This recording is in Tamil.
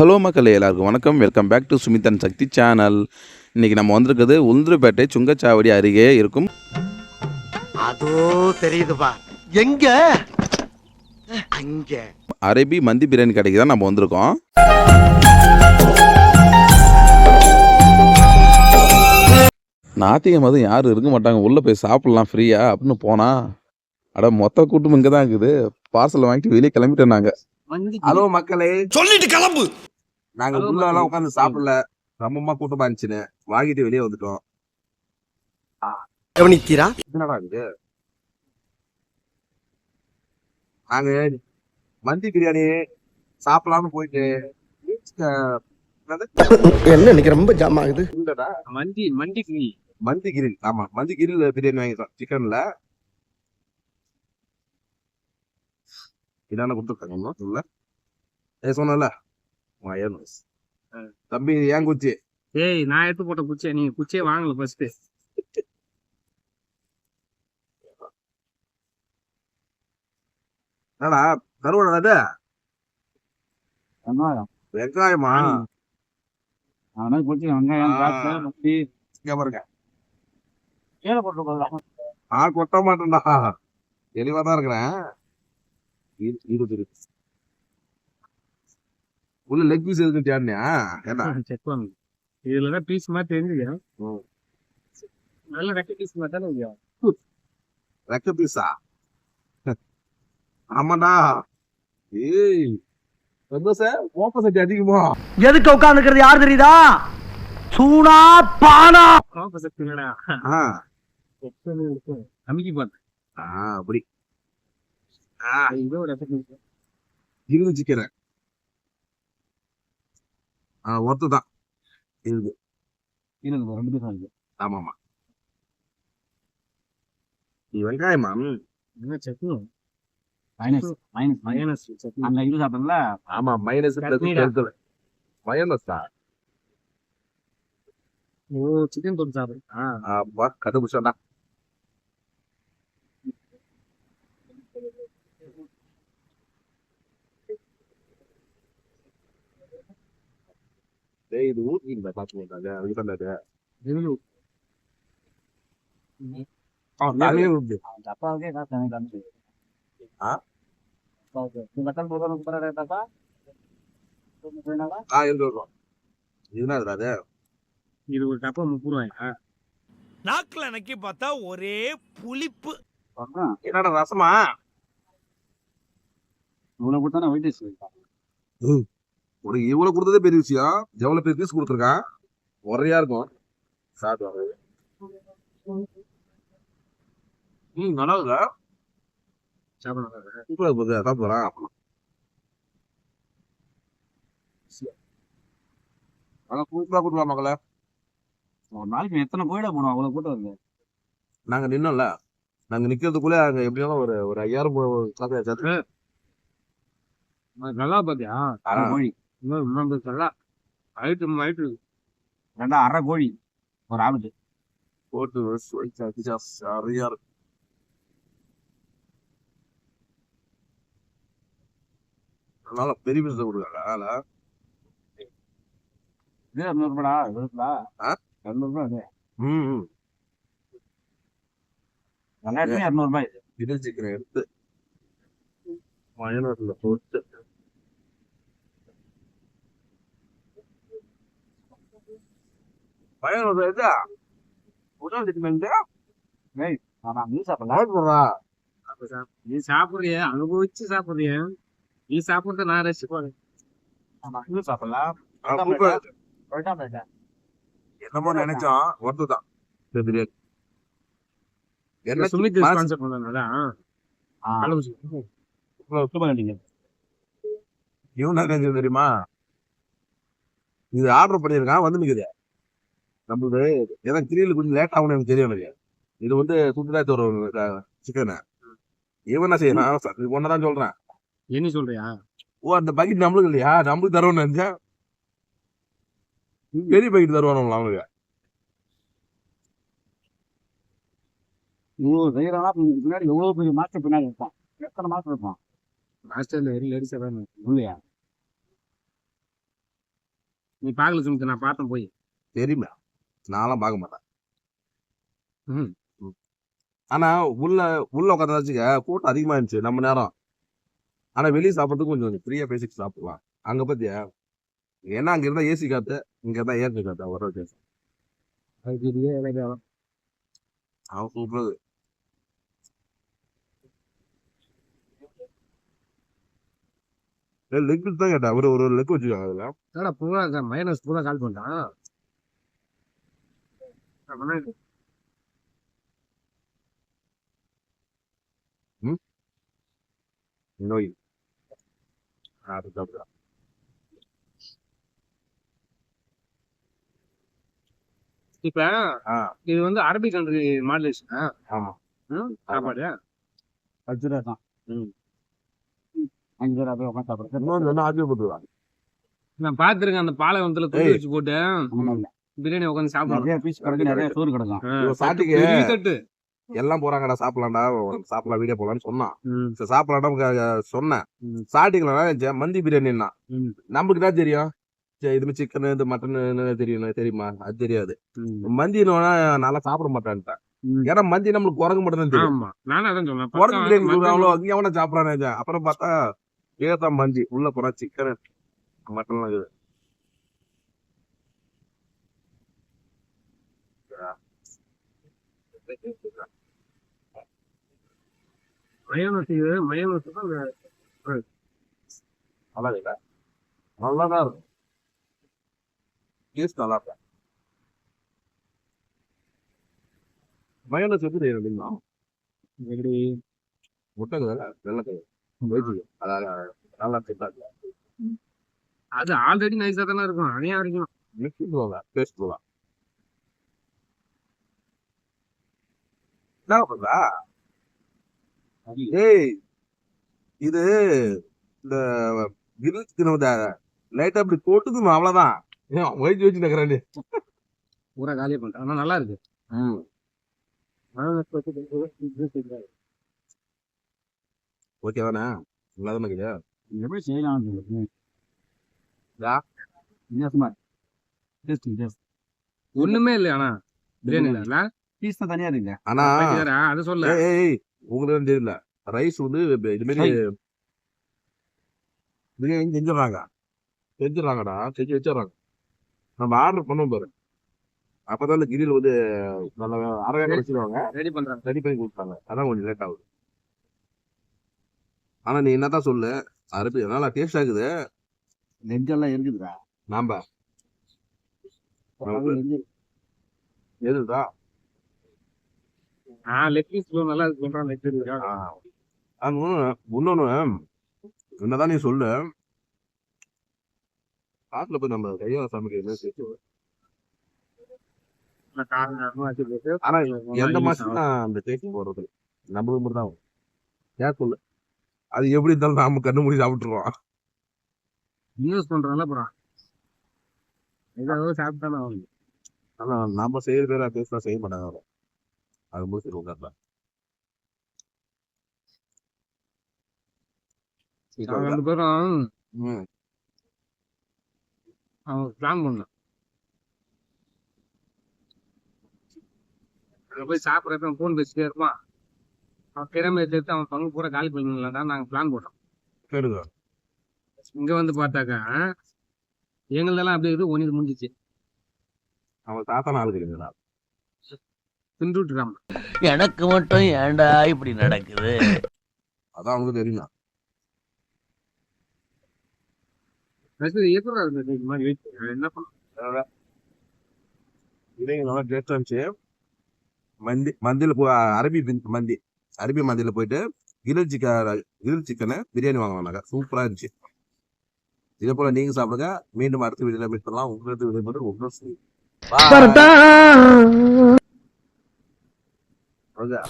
ஹலோ மக்களே எல்லாருக்கும் வணக்கம். Welcome back to Sumithan Sakthi channel இன்றைக்கி நம்ம வந்திருக்கிறது உளுந்தூர்பேட்டை சுங்கச்சாவடி அருகே இருக்கும். அதோ தெரியுதுப்பா. எங்க? அங்க. அரபி மந்தி பிரியாணி கடைக்கு தான் நம்ம வந்திருக்கோம். நாத்திகம் அதுவும் யாரும் இருக்க மாட்டாங்க. உள்ளே போய் சாப்பிட்லாம் ஃப்ரீயா அப்படின்னு போனால் அட மொத்த கூட்டம் இங்கே தான் இருக்குது. பார்சல் வாங்கிட்டு வெளியே கிளம்பிட்டோம் நாங்கள் ஹலோ மக்களே. சொல்லிட்டு கிளம்பு. நாங்க உள்ள எல்லாம் உட்காந்து சாப்பிடல. ரொம்பமா கூட்டமா இருந்துச்சுன்னு வாங்கிட்டு வெளியே வந்துட்டோம். கவனித்தீரா என்னடா இது? நாங்க மந்தி பிரியாணி சாப்பிடலாம்னு போயிட்டு? என்ன இன்னைக்கு ரொம்ப ஜாம் ஆகுது. இல்லடா, மந்தி மந்தி கிரில் ஆமா. மந்தி கிரில் பிரியாணி வாங்கிட்டோம் சிக்கன்ல. இதான கொடுத்துருக்காங்க. உள்ள தம்பி ஏன் குச்சி? ஏய் நான் எடுத்து போட்ட குச்சியை நீ குச்சியே வாங்கல ஃபர்ஸ்ட் என்னடா கருவடா அது வெங்காயமா. அதனால குச்சி வெங்காயம். திராட்சை முட்டி இங்க பாருங்க. கீழே போட்டு போடலாம் நான் கொட்ட மாட்டேன்டா. தெளிவா தான் இருக்கிறேன். இரு- இருபது இருக்கு உள்ள லெக் பீஸ் இருக்கு தேடினியா? என்ன செக் பண்ணு. இதுல தான் பீஸ் மாதிரி தெரிஞ்சுக்க ம். நல்ல ரெக்க பீஸ் மாதிரி தானே ரெக்க பீஸா ஆமாடா. ஏய். ரொம்ப சார் ஓப்ப சட்டி அதிகமா எதுக்கு உட்காந்துக்கிறது யார் தெரியுதா? சூனா பானா. காப்ப சக்தி இல்லடா. ஆ. அமுக்கி பார்த்து ஆ, அப்படி. ஆ. இதோட effect. இருந்து சிக்கன. ஆ ஒருத்து தான். இருக்கு இருங்க ரெண்டு பீஸ் வாங்கி ஆமா ஆமா நீ வெங்காயமா? சட்னி? மைனஸ் மைனஸ் மயனஸ் சட்னி. அந்த இது சாப்பிட்டோம்ல? ஆமா மைனஸ். மயனஸா ஓ சிக்கன் தொட்டு சாப்பிடு ஆ. அப்பா கண்டுபிடிச்சோம்டா டேய் இது ஊட்டிங்களா பாத்து போட்டாங்க அது பண்ணாது இருந்து நிறைய உண்டு அந்த அப்பாவுக்கே காசு எனக்கு அனுப்பி ஆ? அப்பாவுக்கு இந்த இருக்கு இருக்கும் இதுனா அது இது ஒரு டப்பா முப்பது ரூபாயா நாக்குல நக்கி பார்த்தா ஒரே புளிப்பு என்னடா ரசமா இவ்வளவு கொடுத்தா நான் உனக்கு இவ்வளவு கொடுத்ததே பெரிய விஷயம். எவ்வளவு பேர் பீஸ் கொடுத்துருக்கான்? ஒரையா இருக்கும். சாப்பிடுவாங்க ம் நல்லா இருக்கா? சாப்பிடலாம் சூப்பரா போகுது அதான் சூப்பரா கொடுக்கலாம் மகளே. ஒரு நாளைக்கு எத்தனை போயிட போனோம் அவ்வளவு கூட்டம் வருது நாங்க நின்னோம்ல. நாங்க நிக்கிறதுக்குள்ள அங்க எப்படியாலும் ஒரு ஒரு ஐயாயிரம் ஆச்சாது. நல்லா பாத்தியா? அரை கோழி. இன்னும் இன்னொன்று நல்லா ஐட்டம் ஐட்டம் ரெண்டா அரை கோழி? ஒரு ஆளுக்கு. போட்டு சரியா இருக்கும். அதனால பெரிய பீஸ் கொடுக்கல அதனால இது இரநூறு ரூபாடா இருபதுலா ஆ? இரநூறு ரூபாய் இது. ம் ம். வெங்காயத்துமே இரநூறு ரூபாய் இது. கிரில் சிக்கன் எடுத்து மயனூர்ல போட்டு. மயனூர் எதா உடல் சிக்கன் ஆனா நீ சாப்பிடலாம் நாட் போடுறா நீ சாப்பிடுறிய அனுபவிச்சு சாப்பிடுறிய நீ சாப்பிடுறத நான் ரசிப்பேன் ஆமா நீ சாப்பிடலாம் என்னமோ நினைச்சோம் ஒருத்து தான் பிரியாணி என்ன மனசு- ஸ்பான்சர் பண்ணனால இவன் தெரியுமா இது ஆர்டர் பண்ணியிருக்கான் வந்து நிக்குது நம்மளுக்கு ஏன்னா கிரியில் கொஞ்சம் லேட் ஆகணும் எனக்கு தெரியும் எனக்கு. இது வந்து சுட்டுதாச்சு ஒரு சிக்கனு. இவன் என்ன செய்யணும் ஒன்னதான் சொல்றேன். என்ன சொல்றியா? ஓ அந்த பக்கெட் நம்மளுக்கு இல்லையா? நம்மளுக்கு தருவோம்னு நினைச்சேன் பெரிய பக்கெட் தருவானு அவனுக்கு? செய்யறானா? பின்னாடி பெரிய மாஸ்டர் பின்னாடி இருப்பான். எத்தனை மாஸ்டர் இருப்பான்? மாஸ்டர்ல வெறும் லேடிஸா வேணும் இல்லையா? நீ பார்க்கல சுமித்து நான் பார்த்தேன் போய். தெரியுமே? நான்லாம் பார்க்க மாட்டேன். ம். ஆனா உள்ள உள்ள உட்காந்து வச்சுக்க கூட்டம் அதிகமா இருந்துச்சு நம்ம நேரம். ஆனா வெளியே சாப்பிட்றதுக்கு கொஞ்சம் ஃப்ரீயா பேசிட்டு சாப்பிடலாம் அங்க பத்தியா? ஏன்னா அங்க இருந்தா ஏசி காத்து இங்க இருந்தா ஏசி காத்து வர வித்தியாசம். அவன் சூப்பர் லெக் தான் கேட்டேன். ஒரு ஒரு லெக் வச்சுக்காங்க அதுல. மைனஸ் பூரா கால் பண்ணிட்டான். அப்படின்னா நோய். அது தப்பு இப்ப. இது வந்து அரபிக் கண்ட்ரி மாடலேஷன் ஆமா. சாப்பாடு? ரூபா தான். அஞ்சு ரூபா போய் உட்காந்து ஆச்சரியப்பட்டுருவாங்க நான் பாத்துருக்கேன் அந்த பாலைவனத்துல துணி ஏய். வச்சு போட்டு. பிரியாணி உட்காந்து சாப்பிடுறோம் நிறைய பீஸ் கிடக்கு நிறைய சோறு கிடக்கும். இவன் சாப்பிட்டுக்கு பெரிய தட்டு எல்லாம் போறாங்கடா சாப்பிடலாம்டா சாப்பிடலாம் வீடியோ போலாம்னு சொன்னான். சாப்பிடலாம்டா சொன்னேன். ஸ்டார்டிங்ல மந்தி பிரியாணின்னா. நமக்கு தான் தெரியும். சரி இது சிக்கன் இது மட்டன் தெரியும் தெரியுமா? அது தெரியாது. ம். மந்தி நல்லா சாப்பிட மாட்டேன்ட்டேன். ஏன்னா மந்தி நம்மளுக்கு குரங்கு மட்டும் தான் தெரியும். ஆமா நானும் அதான் சொன்னேன். குரங்கு பிரியாணி மட்டன் கொடுக்குறாங்களோ அங்கே எவனை சாப்பிடறானே அப்புறம் பார்த்தா ஏதான் மந்தி. உள்ள போனா சிக்கன் மட்டன்லாம் இருக்குது. மயோனஸ் இது மயோனஸ் தான் நல்லா இல்லை நல்லா தான் இருக்கும். டேஸ்ட் நல்லா இருக்கும். மயோனஸ் எப்படி செய்யணும் அப்படின்னா எப்படி முட்டை வெள்ளக்கை அதாவது நல்லா திட்டாங்க அது ஆல்ரெடி நைஸா தானே இருக்கும். அதையும் வரைக்கும் மிக்ஸி போவாங்க பேஸ்ட் போவாங்க என்ன பண்றா ஏய் இது இந்த கிரில் சிக்கன் லைட்டா அப்படி போட்டுக்கணும் அவ்வளவுதான். ஏன் வயிற்று வச்சு நகராண்டி பூரா காலியா பண்ணிட்டேன் ஆனா நல்லா இருக்கு. ஓகே தானே? நல்லா தானே இருக்குது. எப்படி செய்யலாம் ஒண்ணுமே இல்லை ஆனா. பிரியாணில இல்ல பீஸ் தான் தனியா இருக்குங்க ஆனா அது சொல்ல. உங்களுக்கு தெரியல. ரைஸ் வந்து இப்ப இது மாதிரி பிரியாணி செஞ்சிடறாங்க. செஞ்சிடறாங்கடா. செஞ்சு வச்சிடறாங்க. நம்ம ஆர்டர் பண்ணோம் பாரு. அப்பதான் இந்த கிரில் வந்து நல்லா அரையாக வச்சிருவாங்க. ரெடி பண்றாங்க. ரெடி பண்ணி கொடுத்தாங்க. அதான் கொஞ்சம் லேட் ஆகுது. ஆனா நீ என்னதான் சொல்லு? அறுப்பு நல்லா டேஸ்ட் ஆகுது. நெஞ்செல்லாம் இருக்குதுடா நாம எதுதான் ஆஹ் லெக் பீஸ் நல்லா இருக்கு சொல்றான் லெக் பீஸ் இன்னொன்னு என்னதான் நீ சொல்லு. காட்டுல போய் நம்ம கையால சமைக்கிறது சேர்த்து ஆனா எந்த மாசம் அந்த டேஸ்ட் போடுறது நம்மளுக்கு மட்டும் தான் சொல்லு? அது எப்படி இருந்தாலும் நாம கண்ணு மூடி சாப்பிட்டுருவோம். இன்வெஸ்ட் பண்றோம்ல அப்புறம் ஏதாவது சாப்பிட்டானே ஆகணும் ஆனா நாம செய்யற பேர டேஸ்ட்லாம் செய்ய மாட்டாங்க. அது முடிச்சிருவோம் நாங்க ரெண்டு பேரும் அவன் பிளான் பண்ணோம். அங்க போய் சாப்பிட்றப்ப ஃபோன் பேசிட்டே இருப்பான். அவன் திறமை எடுத்து அவன் பங்கு பூரா காலி பண்ணிடலாம்டா நாங்க பிளான் போட்டோம். இங்க வந்து பார்த்தாக்கா எங்களதெல்லாம் அப்படியே இது ஒன்று முடிஞ்சிச்சு. அவன் தாத்தா நாள் கிடையாது தின்று விட்டுறாம எனக்கு மட்டும் ஏன்டா இப்படி நடக்குது? அதான் அவனுக்கு தெரியும் என்ன பண்ண இதே நல்லா டேஸ்ட் இருந்துச்சு மந்தி மந்தியில் போ அரபி மந்தி அரபி மந்தியில் போயிட்டு grill chicken grill chicken biryani வாங்கினாங்க. சூப்பராக இருந்துச்சு. இதே போல நீங்க சாப்பிடுங்க. மீண்டும் அடுத்த வீடியோல மீட் பண்ணலாம். உங்களுக்கு விடைபெற்று உங்களுக்கு それでは。